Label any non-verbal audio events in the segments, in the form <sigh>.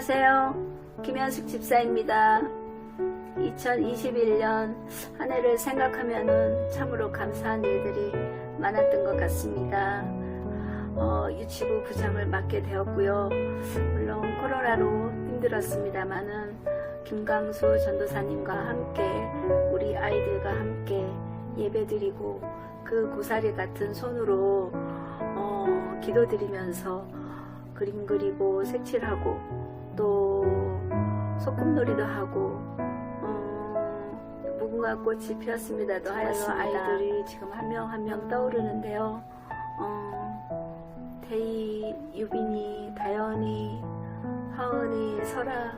안녕하세요. 김현숙 집사입니다. 2021년 한 해를 생각하면은 참으로 감사한 일들이 많았던 것 같습니다. 어, 유치부 부장을 맡게 되었고요. 물론 코로나로 힘들었습니다만은 김강수 전도사님과 함께 우리 아이들과 함께 예배드리고 그 고사리 같은 손으로 어, 기도드리면서 그림 그리고 색칠하고 또 소꿉놀이도 하고 어, 무궁화 꽃이 피었습니다도 하여서 아이들이 지금 한 명 한 명 떠오르는데요. 어, 태희, 유빈이, 다현이, 하은이, 설아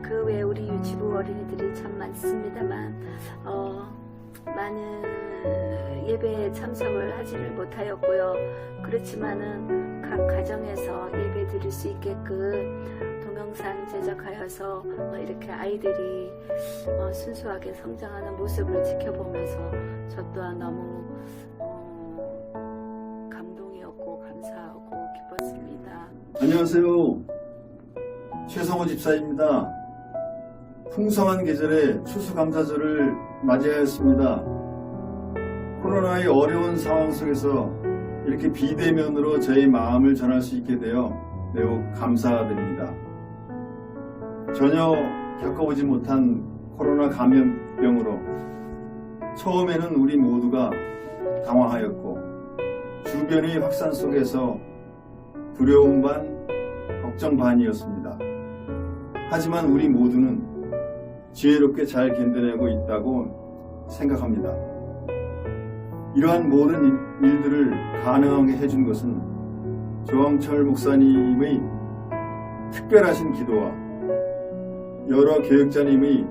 그 외 우리 유치부 어린이들이 참 많습니다만 어, 많은 예배에 참석을 하지를 못하였고요. 그렇지만은 각 가정에서 예배 드릴 수 있게끔 동영상 제작하여서 어, 이렇게 아이들이 어, 순수하게 성장하는 모습을 지켜보면서 저 또한 너무 어, 감동이었고 감사하고 기뻤습니다. 안녕하세요. 최성호 집사입니다. 풍성한 계절에 추수감사절을 맞이하였습니다. 코로나의 어려운 상황 속에서 이렇게 비대면으로 저의 마음을 전할 수 있게 되어 매우 감사드립니다. 전혀 겪어보지 못한 코로나 감염병으로 처음에는 우리 모두가 당황하였고 주변의 확산 속에서 두려움 반, 걱정 반이었습니다. 하지만 우리 모두는 지혜롭게 잘 견뎌내고 있다고 생각합니다. 이러한 모든 일- 일들을 가능하게 해준 것은 조항철 목사님의 특별하신 기도와 여러 교육자님의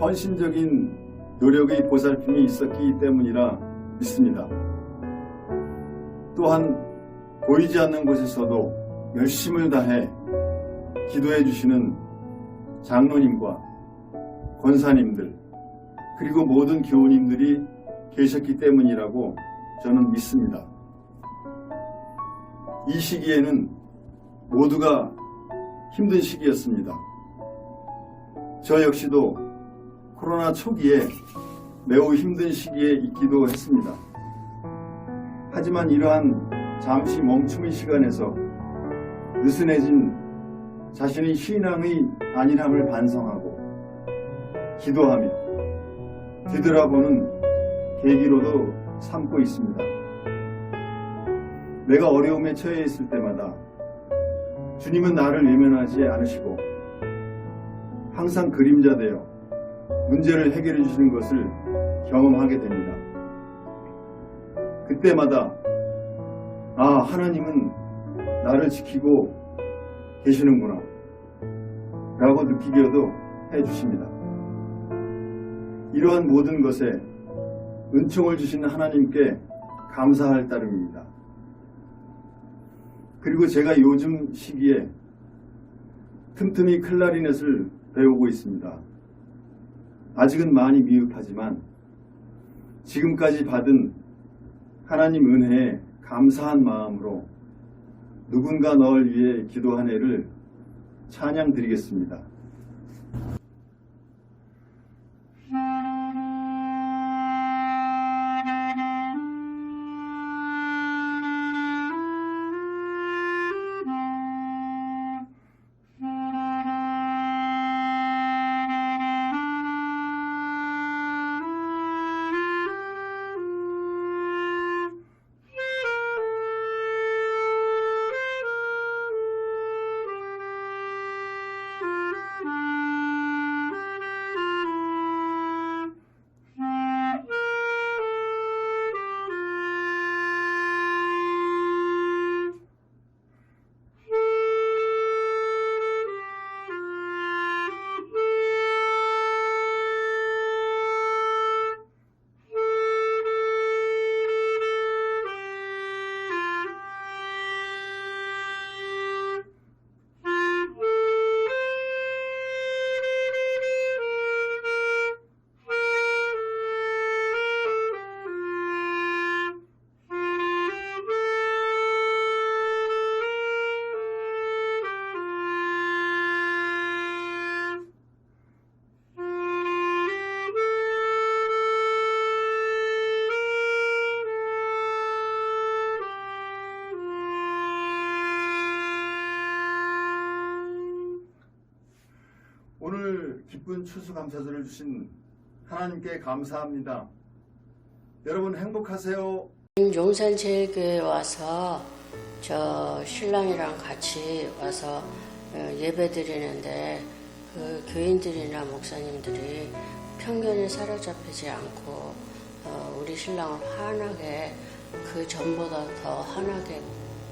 헌신적인 노력의 보살핌이 있었기 때문이라 믿습니다. 또한 보이지 않는 곳에서도 열심을 다해 기도해 주시는 장로님과 권사님들 그리고 모든 교우님들이 계셨기 때문이라고 저는 믿습니다. 이 시기에는 모두가 힘든 시기였습니다. 저 역시도 코로나 초기에 매우 힘든 시기에 있기도 했습니다. 하지만 이러한 잠시 멈춤의 시간에서 느슨해진 자신의 신앙의 안일함을 반성하고 기도하며 되돌아보는 계기로도 삼고 있습니다. 내가 어려움에 처해 있을 때마다 주님은 나를 외면하지 않으시고 항상 그림자 되어 문제를 해결해 주시는 것을 경험하게 됩니다. 그때마다 아 하나님은 나를 지키고 계시는구나 라고 느끼게도 해주십니다. 이러한 모든 것에 은총을 주시는 하나님께 감사할 따름입니다. 그리고 제가 요즘 시기에 틈틈이 클라리넷을 배우고 있습니다. 아직은 많이 미흡하지만 지금까지 받은 하나님 은혜에 감사한 마음으로 누군가 너를 위해 기도한 해를 찬양 드리겠습니다. 기쁜 추수감사절을 주신 하나님께 감사합니다. 여러분 행복하세요. 용산제일교회 와서 저 신랑이랑 같이 와서 어, 예배 드리는데 그 교인들이나 목사님들이 편견에 사로잡히지 않고 어, 우리 신랑을 환하게 그 전보다 더 환하게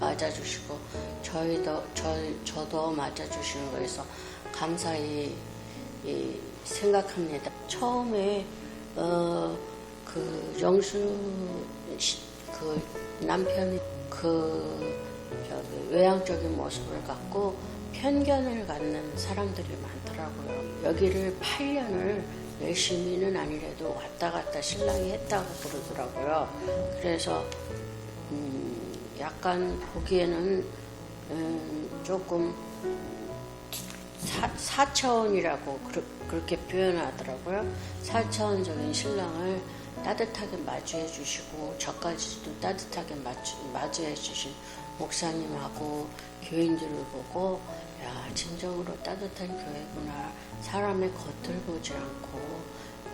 맞아주시고 저희도 저 저도 맞아주시는 거에서 감사히 이, 생각합니다. 처음에 어, 그 영수 씨- 그 남편이 그 저기 외향적인 모습을 갖고 편견을 갖는 사람들이 많더라고요. 여기를 8년을 열심히는 아니래도 왔다 갔다 신랑이 했다고 그러더라고요. 그래서 음, 약간 보기에는 음, 조금 사, 사차원이라고 그렇게 표현하더라고요. 사차원적인 신랑을 따뜻하게 마주해 주시고 저까지도 따뜻하게 마주, 마주해 주신 목사님하고 교인들을 보고 야 진정으로 따뜻한 교회구나 사람의 겉을 보지 않고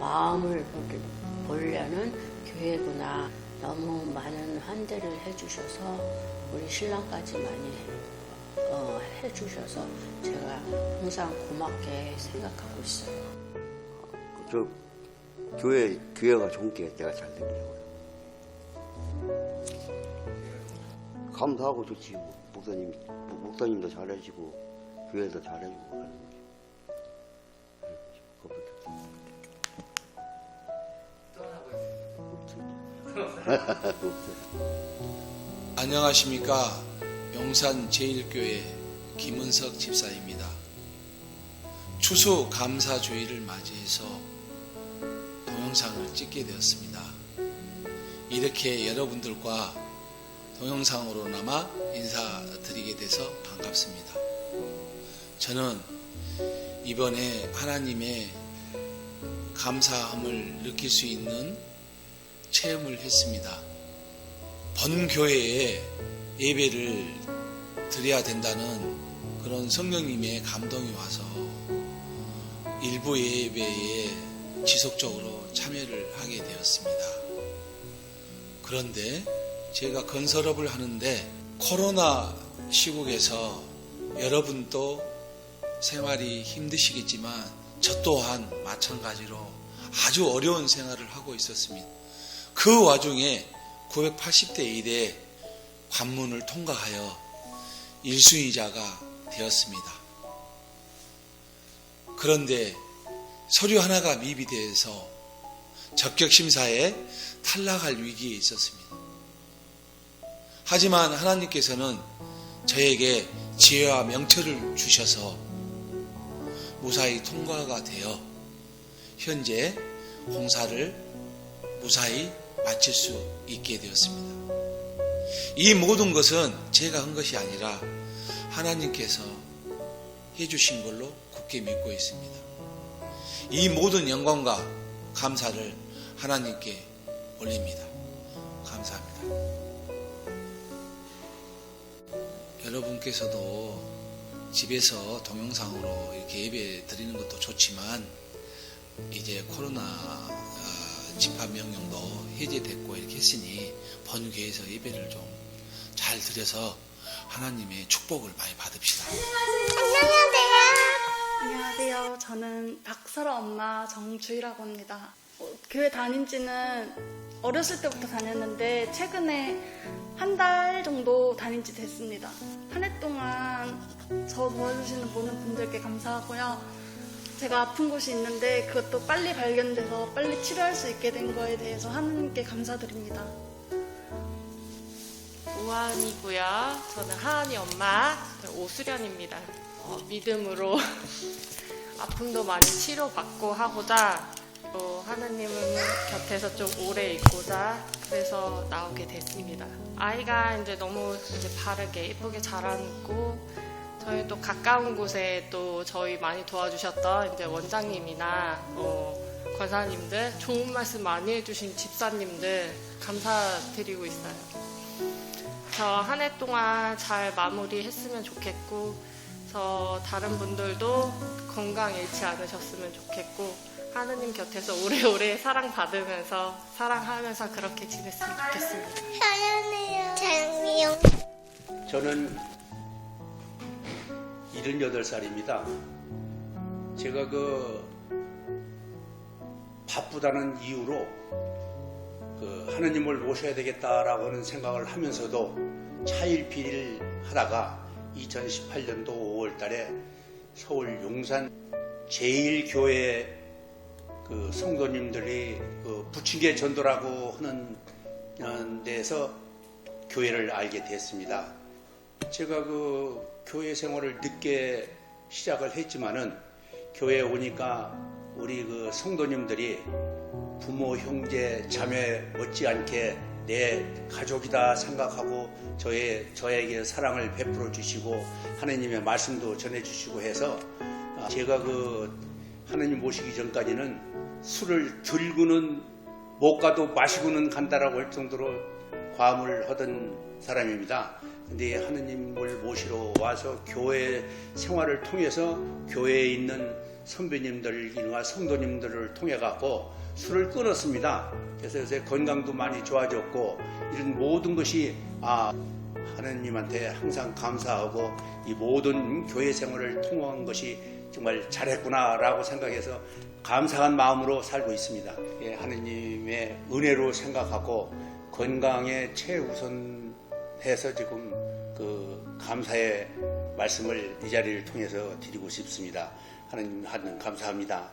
마음을 볼- 보려는 교회구나 너무 많은 환대를 해주셔서 우리 신랑까지 많이 어, 해주셔서 제가 항상 고맙게 생각하고 있어요. 저 교회 교회가 좋은 게 내가 잘 되더라고요. 감사하고 좋지 뭐. 목사님 목- 목사님도 잘해주고 교회도 잘해주고 거지. 그것부터. <laughs> <laughs> 안녕하십니까 용산 제일교회 김은석 집사입니다. 추수 감사주의를 맞이해서 동영상을 찍게 되었습니다. 이렇게 여러분들과 동영상으로나마 인사드리게 돼서 반갑습니다. 저는 이번에 하나님의 감사함을 느낄 수 있는 체험을 했습니다. 본교회에 예배를 드려야 된다는 그런 성령님의 감동이 와서 일부 예배에 지속적으로 참여를 하게 되었습니다. 그런데 제가 건설업을 하는데 코로나 시국에서 여러분도 생활이 힘드시겠지만 저 또한 마찬가지로 아주 어려운 생활을 하고 있었습니다. 그 와중에 980대 1의 관문을 통과하여 1순위자가 되었습니다. 그런데 서류 하나가 미비되어서 적격심사에 탈락할 위기에 있었습니다. 하지만 하나님께서는 저에게 지혜와 명철을 주셔서 무사히 통과가 되어 현재 공사를 무사히 마칠 수 있게 되었습니다. 이 모든 것은 제가 한 것이 아니라 하나님께서 해주신 걸로 굳게 믿고 있습니다. 이 모든 영광과 감사를 하나님께 올립니다. 감사합니다. 여러분께서도 집에서 동영상으로 이렇게 예배 드리는 것도 좋지만 이제 코로나 어, 집합 명령도 해제됐고 이렇게 했으니 본교회에서 예배를 좀 잘 드려서 하나님의 축복을 많이 받읍시다. 안녕하세요. 저는 박설아 엄마 정주희라고 합니다. 어, 교회 다닌 지는 어렸을 때부터 다녔는데 최근에 한 달 정도 다닌 지 됐습니다. 한 해 동안 저 도와주시는 모든 분들께 감사하고요. 제가 아픈 곳이 있는데 그것도 빨리 발견돼서 빨리 치료할 수 있게 된 거에 대해서 하나님께 감사드립니다. 우한이고요. 저는 하은이 엄마 오수련입니다. 어, 믿음으로 <laughs> 아픔도 많이 치료받고 하고자 또 하나님은 곁에서 좀 오래 있고자 그래서 나오게 됐습니다. 아이가 이제 너무 이제 바르게 예쁘게 자라고 저희 또 가까운 곳에 또 저희 많이 도와주셨던 이제 원장님이나 어, 권사님들 좋은 말씀 많이 해주신 집사님들 감사드리고 있어요. 저 한 해 동안 잘 마무리했으면 좋겠고 저 다른 분들도 건강 잃지 않으셨으면 좋겠고 하느님 곁에서 오래오래 사랑받으면서 사랑하면서 그렇게 지냈으면 좋겠습니다. 사랑해요. 사랑해요. 저는 78살입니다. 제가 그 바쁘다는 이유로 그 하느님을 모셔야 되겠다라고 하는 생각을 하면서도 차일피일 하다가 2018년도 5월 달에 서울 용산 제일교회 그 성도님들이 그 부침개 전도라고 하는 어, 데서 교회를 알게 됐습니다. 제가 그 교회 생활을 늦게 시작을 했지만은 교회에 오니까 우리 그 성도님들이 부모, 형제, 자매 못지않게 내 가족이다 생각하고 저의, 저에게 사랑을 베풀어 주시고 하나님의 말씀도 전해 주시고 해서 아, 제가 그 하나님 모시기 전까지는 술을 들고는 못 가도 마시고는 간다라고 할 정도로 과음을 하던 사람입니다. 근데 하느님을 모시러 와서 교회 생활을 통해서 교회에 있는 선배님들과 성도님들을 통해 갖고 술을 끊었습니다. 그래서 요새 건강도 많이 좋아졌고 이런 모든 것이 아 하느님한테 항상 감사하고 이 모든 교회 생활을 통한 것이 정말 잘했구나라고 생각해서 감사한 마음으로 살고 있습니다. 예, 하느님의 은혜로 생각하고 건강에 최우선해서 지금 그 감사의 말씀을 이 자리를 통해서 드리고 싶습니다. 하느님 하는 감사합니다.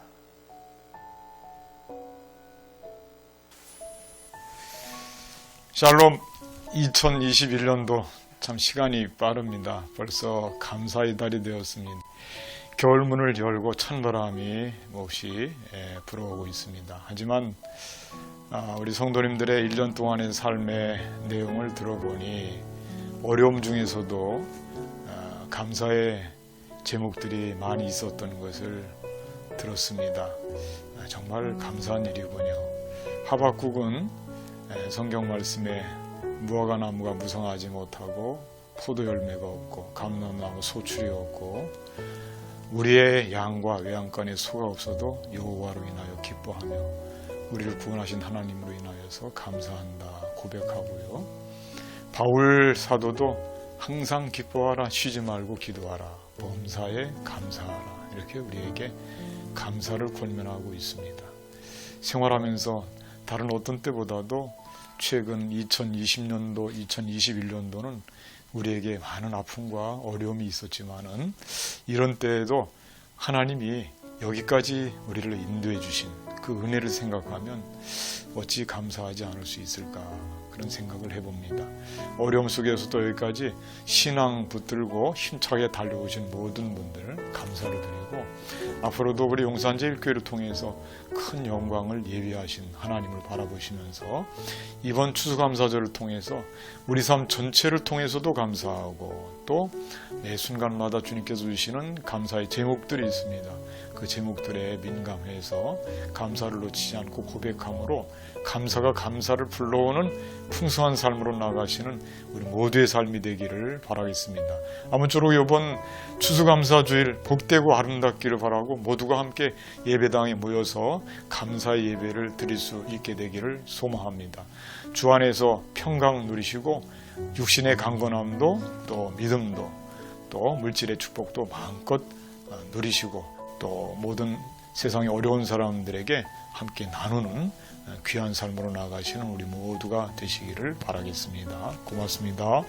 샬롬 2021년도 참 시간이 빠릅니다. 벌써 감사의 달이 되었습니다. 겨울문을 열고 찬바람이 몹시 예, 불어오고 있습니다. 하지만 아, 우리 성도님들의 1년 동안의 삶의 내용을 들어보니 어려움 중에서도 아, 감사의 제목들이 많이 있었던 것을 들었습니다. 아, 정말 감사한 일이군요. 하박국은 예, 성경 말씀에 무화과 나무가 무성하지 못하고 포도 열매가 없고 감람나무 소출이 없고 우리의 양과 외양간에 소가 없어도 여호와로 인하여 기뻐하며 우리를 구원하신 하나님으로 인하여서 감사한다 고백하고요. 바울 사도도 항상 기뻐하라 쉬지 말고 기도하라 범사에 감사하라 이렇게 우리에게 감사를 권면하고 있습니다. 생활하면서 다른 어떤 때보다도 최근 2020년도, 2021년도는 우리에게 많은 아픔과 어려움이 있었지만은 이런 때에도 하나님이 여기까지 우리를 인도해 주신 그 은혜를 생각하면 어찌 감사하지 않을 수 있을까 그런 생각을 해봅니다. 어려움 속에서도 여기까지 신앙 붙들고 힘차게 달려오신 모든 분들 감사를 드리고 앞으로도 우리 용산제일교회를 통해서 큰 영광을 예비하신 하나님을 바라보시면서 이번 추수감사절을 통해서 우리 삶 전체를 통해서도 감사하고 또 매 순간마다 주님께서 주시는 감사의 제목들이 있습니다. 그 제목들에 민감해서 감사를 놓치지 않고 고백함으로 감사가 감사를 불러오는 풍성한 삶으로 나가시는 우리 모두의 삶이 되기를 바라겠습니다. 아무쪼록 이번 추수감사주일 복되고 아름답기를 바라고 모두가 함께 예배당에 모여서 감사의 예배를 드릴 수 있게 되기를 소망합니다. 주 안에서 평강 누리시고 육신의 강건함도 또 믿음도 또 물질의 축복도 마음껏 어, 누리시고 또 모든 세상의 어려운 사람들에게 함께 나누는 어, 귀한 삶으로 나가시는 우리 모두가 되시기를 바라겠습니다. 고맙습니다.